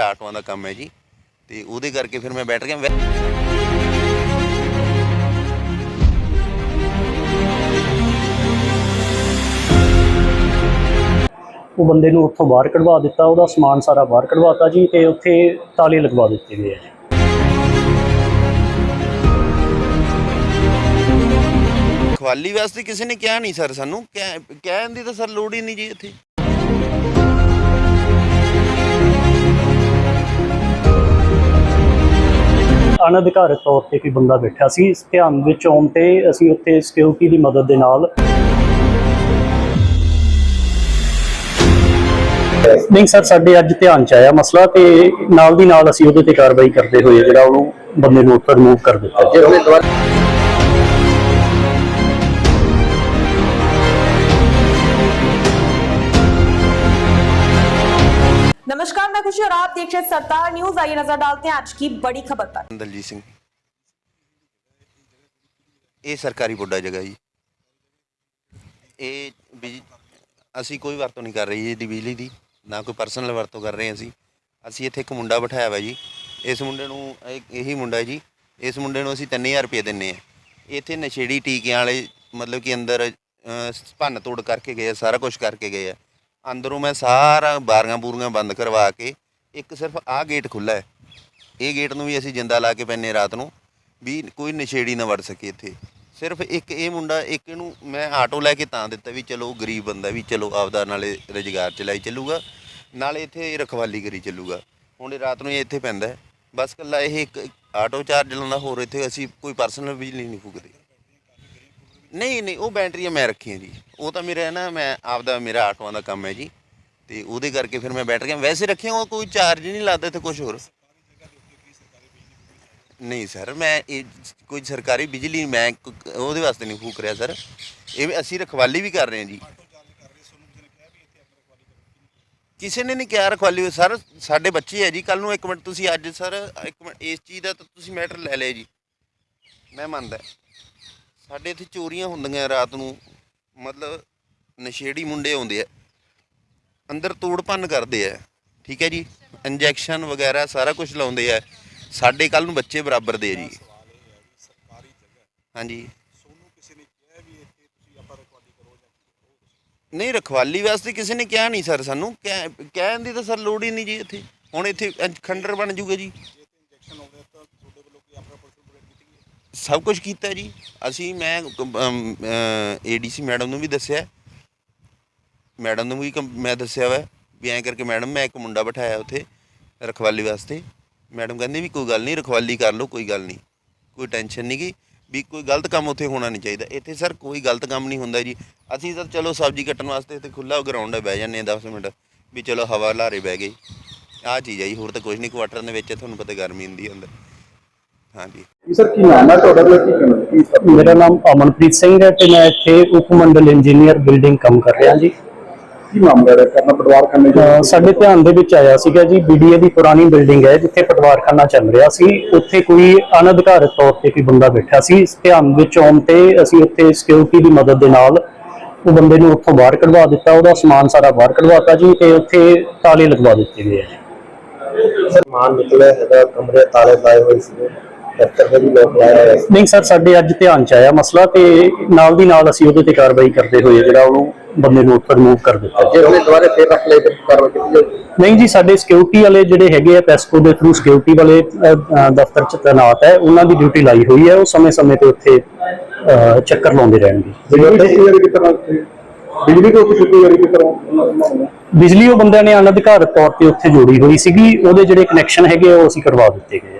ਮੇਰਾ ਆਟੋਆਂ ਦਾ ਕੰਮ ਹੈ ਜੀ ਤੇ ਉਹਦੇ ਕਰਕੇ ਫਿਰ ਮੈਂ ਬੈਠ ਗਿਆ। ਉਹ ਬੰਦੇ ਨੂੰ ਉੱਥੋਂ ਬਾਹਰ ਕਢਵਾ ਦਿੱਤਾ ਉਹਦਾ ਸਮਾਨ ਸਾਰਾ ਬਾਹਰ ਕਢਵਾਤਾ ਜੀ ਤੇ ਉੱਥੇ ਤਾਲੇ ਲਗਵਾ ਦਿੱਤੇ ਗਏ ਆ ਜੀ। ਖਵਾਲੀ ਵਾਸਤੇ ਕਿਸੇ ਨੇ ਕਿਹਾ ਨਹੀਂ ਸਰ ਸਾਨੂੰ? ਕਹਿ- ਕਹਿਣ ਦੀ ਤਾਂ ਸਰ ਲੋੜ ਹੀ ਨਹੀਂ ਜੀ ਇੱਥੇ। ਅਨਧਿਕਾਰਤ ਤੌਰ ਤੇ ਕੋਈ ਬੰਦਾ ਬੈਠਾ ਸੀ, ਇਸ ਧਿਆਨ ਵਿੱਚ ਆਉਣ ਤੇ ਅਸੀਂ ਉੱਥੇ ਸਿਕਿਉਰਿਟੀ ਦੀ ਮਦਦ ਦੇ ਨਾਲ ਨਹੀਂ ਸਰ, ਸਾਡੇ ਅੱਜ ਧਿਆਨ ਚ ਆਇਆ ਮਸਲਾ ਤੇ ਨਾਲ ਦੀ ਨਾਲ ਅਸੀਂ ਉਹਦੇ ਤੇ ਕਾਰਵਾਈ ਕਰਦੇ ਹੋਏ ਜਿਹੜਾ ਉਹਨੂੰ ਬੰਦੇ ਨੂੰ ਉੱਥੋਂ ਰਿਮੂਵ ਕਰ ਦਿੱਤਾ। नमस्कार मैं खुशी और आप देख रहे हैं सरदार न्यूज आइए नजर डालते हैं आज की बड़ी खबर पर ਦਲਜੀਤ ਸਿੰਘ ਇਹ ਸਰਕਾਰੀ ਬੁੱਢਾ ਜਗ੍ਹਾ ਜੀ ਇਹ ਬਿਜ- ਅਸੀਂ ਕੋਈ ਵਰਤੋਂ ਨਹੀਂ ਕਰ ਰਹੀ ਜੀ ਇਹਦੀ ਬਿਜਲੀ ਦੀ ਨਾ ਕੋਈ ਪਰਸਨਲ ਵਰਤੋਂ ਕਰ ਰਹੇ ਹਾਂ ਅਸੀਂ ਅਸੀਂ ਇੱਥੇ ਇੱਕ ਮੁੰਡਾ ਬਿਠਾਇਆ ਵਾ ਜੀ ਇਸ ਮੁੰਡੇ ਨੂੰ ਇਹ- ਇਹੀ ਮੁੰਡਾ ਹੈ ਜੀ ਇਸ ਮੁੰਡੇ ਨੂੰ ਅਸੀਂ 3000 ਰੁਪਏ ਦਿੰਨੇ ਆ ਇੱਥੇ ਨਸ਼ੇੜੀ ਟੀਕਿਆਂ ਵਾਲੇ ਮਤਲਬ ਕਿ ਅੰਦਰ ਅਹ, ਭੰਨ ਤੋੜ ਕਰਕੇ ਗਏ ਆ, ਸਾਰਾ ਕੁਝ ਕਰਕੇ ਗਏ ਆ ਅੰਦਰੋਂ ਮੈਂ ਸਾਰਾ ਬਾਰੀਆਂ ਬੂਰੀਆਂ ਬੰਦ ਕਰਵਾ ਕੇ ਇੱਕ ਸਿਰਫ ਆਹ ਗੇਟ ਖੁੱਲਾ ਹੈ। ਇਹ ਗੇਟ ਨੂੰ ਵੀ ਅਸੀਂ ਜਿੰਦਾ ਲਾ ਕੇ ਪੈਨੇ ਰਾਤ ਨੂੰ ਵੀ ਕੋਈ ਨਸ਼ੇੜੀ ਨਾ ਵੜ ਸਕੇ ਇੱਥੇ। ਸਿਰਫ ਇੱਕ ਇਹ ਮੁੰਡਾ, ਇੱਕ ਇਹਨੂੰ ਮੈਂ ਆਟੋ ਲੈ ਕੇ ਤਾਂ ਦਿੱਤਾ ਵੀ ਚਲੋ ਗਰੀਬ ਬੰਦਾ ਵੀ ਚਲੋ ਆਪਦਾ ਨਾਲੇ ਰੁਜ਼ਗਾਰ ਚਲਾਈ ਚੱਲੂਗਾ, ਨਾਲੇ ਇੱਥੇ ਰਖਵਾਲੀ ਕਰੀ ਚੱਲੂਗਾ। ਹੁਣ ਰਾਤ ਨੂੰ ਇਹ ਇੱਥੇ ਪੈਂਦਾ ਬਸ ਕੱਲਾ ਇਹ ਇੱਕ ਆਟੋ ਚਾਰਜ ਲਾਉਂਦਾ, ਹੋਰ ਇੱਥੇ ਅਸੀਂ ਕੋਈ ਪਰਸਨਲ ਬਿਜਲੀ ਨਹੀਂ ਫੂਕਦੇ। ਨਹੀਂ ਨਹੀਂ, ਉਹ ਬੈਟਰੀਆਂ ਮੈਂ ਰੱਖੀਆਂ ਜੀ। ਉਹ ਤਾਂ ਮੇਰਾ ਨਾ, ਮੈਂ ਆਪਦਾ, ਮੇਰਾ ਆਟੋਆਂ ਦਾ ਕੰਮ ਹੈ ਜੀ। ਤੇ ਉਹਦੇ ਕਰਕੇ ਫਿਰ ਮੈਂ ਬੈਟਰੀਆਂ ਵੈਸੇ ਰੱਖੀਆਂ, ਉਹ ਕੋਈ ਚਾਰਜ ਨਹੀਂ ਲੱਗਦਾ ਤੇ ਕੁਝ ਹੋਰ। ਨਹੀਂ ਸਰ, ਮੈਂ ਇਹ ਕੋਈ ਸਰਕਾਰੀ ਬਿਜਲੀ ਮੈਂ ਕ- ਉਹਦੇ ਵਾਸਤੇ ਨਹੀਂ ਫੂਕ ਰਿਹਾ ਸਰ। ਇਹ ਵੀ ਅਸੀਂ ਰਖਵਾਲੀ ਵੀ ਕਰ ਰਹੇ ਹਾਂ ਜੀ। ਕਿਸੇ ਨੇ ਨਹੀਂ ਕਿਹਾ ਰਖਵਾਲੀ ਸਰ, ਸਾਡੇ ਬੱਚੇ ਹੈ ਜੀ ਕੱਲ ਨੂੰ ਇੱਕ ਮਿੰਟ ਤੁਸੀਂ ਅੱਜ ਸਰ, ਇੱਕ ਮਿੰਟ, ਇਸ ਚੀਜ਼ ਦਾ ਤਾਂ ਤੁਸੀਂ ਮੈਟਰ ਲੈ ਲਿਆ ਜੀ। ਮੈਂ ਮੰਨਦਾ। ਸਾਡੇ ਇੱਥੇ ਚੋਰੀਆਂ ਹੁੰਦੀਆਂ ਰਾਤ ਨੂੰ, ਮਤਲਬ ਨਸ਼ੇੜੀ ਮੁੰਡੇ ਆਉਂਦੇ ਆ, ਅੰਦਰ ਤੋੜ ਭੰਨ ਕਰਦੇ ਆ, ਠੀਕ ਹੈ ਜੀ? ਇੰਜੈਕਸ਼ਨ ਵਗੈਰਾ ਸਾਰਾ ਕੁਝ ਲਾਉਂਦੇ ਆ, ਸਾਡੇ ਕੱਲ ਨੂੰ ਬੱਚੇ ਬਰਾਬਰ ਦੇ ਜੀ। ਹਾਂਜੀ। ਨਹੀਂ, ਰਖਵਾਲੀ ਵਾਸਤੇ ਕਿਸੇ ਨੇ ਕਿਹਾ ਨਹੀਂ ਸਰ ਸਾਨੂੰ, ਕਹਿ- ਕਹਿਣ ਦੀ ਤਾਂ ਸਰ ਲੋੜ ਹੀ ਨਹੀਂ ਜੀ ਇੱਥੇ। ਹੁਣ ਇੱਥੇ ਖੰਡਰ ਬਣ ਜੂਗਾ ਜੀ। ਸਭ ਕੁਝ ਕੀਤਾ ਜੀ। ਅਸੀਂ, ਮੈਂ ਏਡੀਸੀ ਮੈਡਮ ਨੂੰ ਵੀ ਦੱਸਿਆ। ਮੈਡਮ ਨੂੰ ਵੀ ਕੰਪ- ਮੈਂ ਦੱਸਿਆ ਵਾ ਵੀ ਐਂ ਕਰਕੇ ਮੈਡਮ, ਮੈਂ ਇੱਕ ਮੁੰਡਾ ਬਿਠਾਇਆ ਉੱਥੇ ਰਖਵਾਲੀ ਵਾਸਤੇ। ਮੈਡਮ ਕਹਿੰਦੇ ਵੀ ਕੋਈ ਗੱਲ ਨਹੀਂ, ਰਖਵਾਲੀ ਕਰ ਲਓ, ਕੋਈ ਗੱਲ ਨਹੀਂ। ਕੋਈ ਟੈਨਸ਼ਨ ਨਹੀਂ ਗਈ ਵੀ ਕੋਈ ਗਲਤ ਕੰਮ ਉੱਥੇ ਹੋਣਾ ਨਹੀਂ ਚਾਹੀਦਾ। ਇੱਥੇ ਸਰ ਕੋਈ ਗਲਤ ਕੰਮ ਨਹੀਂ ਹੁੰਦਾ ਜੀ। ਅਸੀਂ ਤਾਂ ਚਲੋ ਸਬਜ਼ੀ ਕੱਟਣ ਵਾਸਤੇ ਇੱਥੇ ਖੁੱਲਾ ਗਰਾਊਂਡ ਹੈ ਬਹਿ ਜਾਂਦੇ ਹਾਂ 10 ਮਿੰਟ ਵੀ ਚਲੋ ਹਵਾ ਲਾਰੇ ਬਹਿ ਗਈ। ਆਹ ਚੀਜ਼ ਹੈ ਜੀ, ਹੋਰ ਤਾਂ ਕੁਝ ਨਹੀਂ ਕੁਆਟਰਾਂ ਦੇ ਵਿੱਚ ਤੁਹਾਨੂੰ ਪਤਾ ਗਰਮੀ ਹੁੰਦੀ ਹੈ ਅੰਦਰ। ਹਾਂਜੀ। ਸਰ ਕੀ ਨਾਮ ਹੈ ਤੁਹਾਡਾ ਤੇ ਕੀ ਕਹਿਣਾ ਕੀ ਸਰ? ਮੇਰਾ ਨਾਮ ਅਮਨਪ੍ਰੀਤ ਸਿੰਘ ਹੈ ਤੇ ਮੈਂ ਇੱਥੇ ਉਪ ਮੰਡਲ ਇੰਜੀਨੀਅਰ ਬਿਲਡਿੰਗ ਕੰਮ ਕਰ ਰਿਹਾ ਜੀ। ਕੀ ਮਾਮਲਾ ਹੈ? ਕਰਨਾ ਪਟਵਾਰ ਕਰਨੇ ਅਹ ਸਾਡੇ ਧਿਆਨ ਦੇ ਵਿੱਚ ਆਇਆ ਸੀਗਾ ਜੀ ਬੀਡੀਏ ਦੀ ਪੁਰਾਣੀ ਬਿਲਡਿੰਗ ਹੈ ਜਿੱਥੇ ਪਟਵਾਰਖਾਨਾ ਚੱਲ ਰਿਹਾ ਸੀ। ਉੱਥੇ ਕੋਈ ਅਨਧਿਕਾਰਤ ਤੌਰ ਤੇ ਕੋਈ ਬੰਦਾ ਬੈਠਾ ਸੀ। ਇਸ ਧਿਆਨ ਵਿੱਚ ਆਉਣ ਤੇ ਅਸੀਂ ਉੱਥੇ ਸਿਕਿਉਰਿਟੀ ਦੀ ਮਦਦ ਦੇ ਨਾਲ ਉਹ ਬੰਦੇ ਨੂੰ ਉੱਥੋਂ ਬਾਹਰ ਕਢਵਾ ਦਿੱਤਾ ਉਹਦਾ ਸਮਾਨ ਸਾਰਾ ਬਾਹਰ ਕਢਵਾਤਾ ਜੀ ਤੇ ਉੱਥੇ ਤਾਲੇ ਲਗਵਾ ਦਿੱਤੇ ਗਏ ਆ ਜੀ। ਸਮਾਨ ਨਿਕਲਿਆ ਹੈਗਾ ਕਮਰੇ ਤਾਲੇ ਲਾਏ ਹੋਏ ਸੀਗੇ। ਦਫ਼ਤਰ ਦੇ ਵੀ ਲੋਕ ਲਾਏ ਹੋਏ ਸੀ ਨਹੀਂ ਸਰ ਸਾਡੇ ਅੱਜ ਧਿਆਨ ਚ ਆਇਆ ਮਸਲਾ ਤੇ ਨਾਲ ਦੀ ਨਾਲ ਅਸੀਂ ਉਹਦੇ ਤੇ ਕਾਰਵਾਈ ਕਰਦੇ ਹੋਏ ਜਿਹੜਾ ਉਹਨੂੰ ਬੰਦੇ ਨੂੰ ਉੱਥੋਂ ਰਿਮੂਵ ਕਰ ਦਿੱਤਾ। ਜੀ ਉਹਨੇ ਦੁਬਾਰਾ ਫੇਰ ਰੱਖ ਲਏ ਤੇ ਕਾਰਵਾਈ ਕੀਤੀ ਜਾਊਗੀ ਨਹੀਂ ਜੀ ਸਾਡੇ ਸਿਕਿਉਰਿਟੀ ਵਾਲੇ ਜਿਹੜੇ ਹੈਗੇ ਆ ਪੈਸਕੋ ਦੇ ਥਰੂ ਸਿਕਿਉਰਿਟੀ ਵਾਲੇ ਅਹ, ਦਫ਼ਤਰ ਚ ਤੈਨਾਤ ਹੈ ਉਹਨਾਂ ਦੀ ਡਿਊਟੀ ਲਾਈ ਹੋਈ ਹੈ ਉਹ ਸਮੇਂ-ਸਮੇਂ ਤੇ ਉੱਥੇ ਅਹ, ਚੱਕਰ ਲਾਉਂਦੇ ਰਹਿਣਗੇ। ਬਿਜਲੀ ਛੁੱਟੀ ਕਿਸ ਤਰ੍ਹਾਂ? ਬਿਜਲੀ ਤੋਂ ਬਿਜਲੀ ਉਹ ਬੰਦਿਆਂ ਨੇ ਅਨਧਿਕਾਰਤ ਤੌਰ ਤੇ ਉੱਥੇ ਜੋੜੀ ਹੋਈ ਸੀਗੀ ਉਹਦੇ ਜਿਹੜੇ ਕਨੈਕਸ਼ਨ ਹੈਗੇ ਆ, ਉਹ ਅਸੀਂ ਕਰਵਾ ਦਿੱਤੇ ਗਏ ਆ।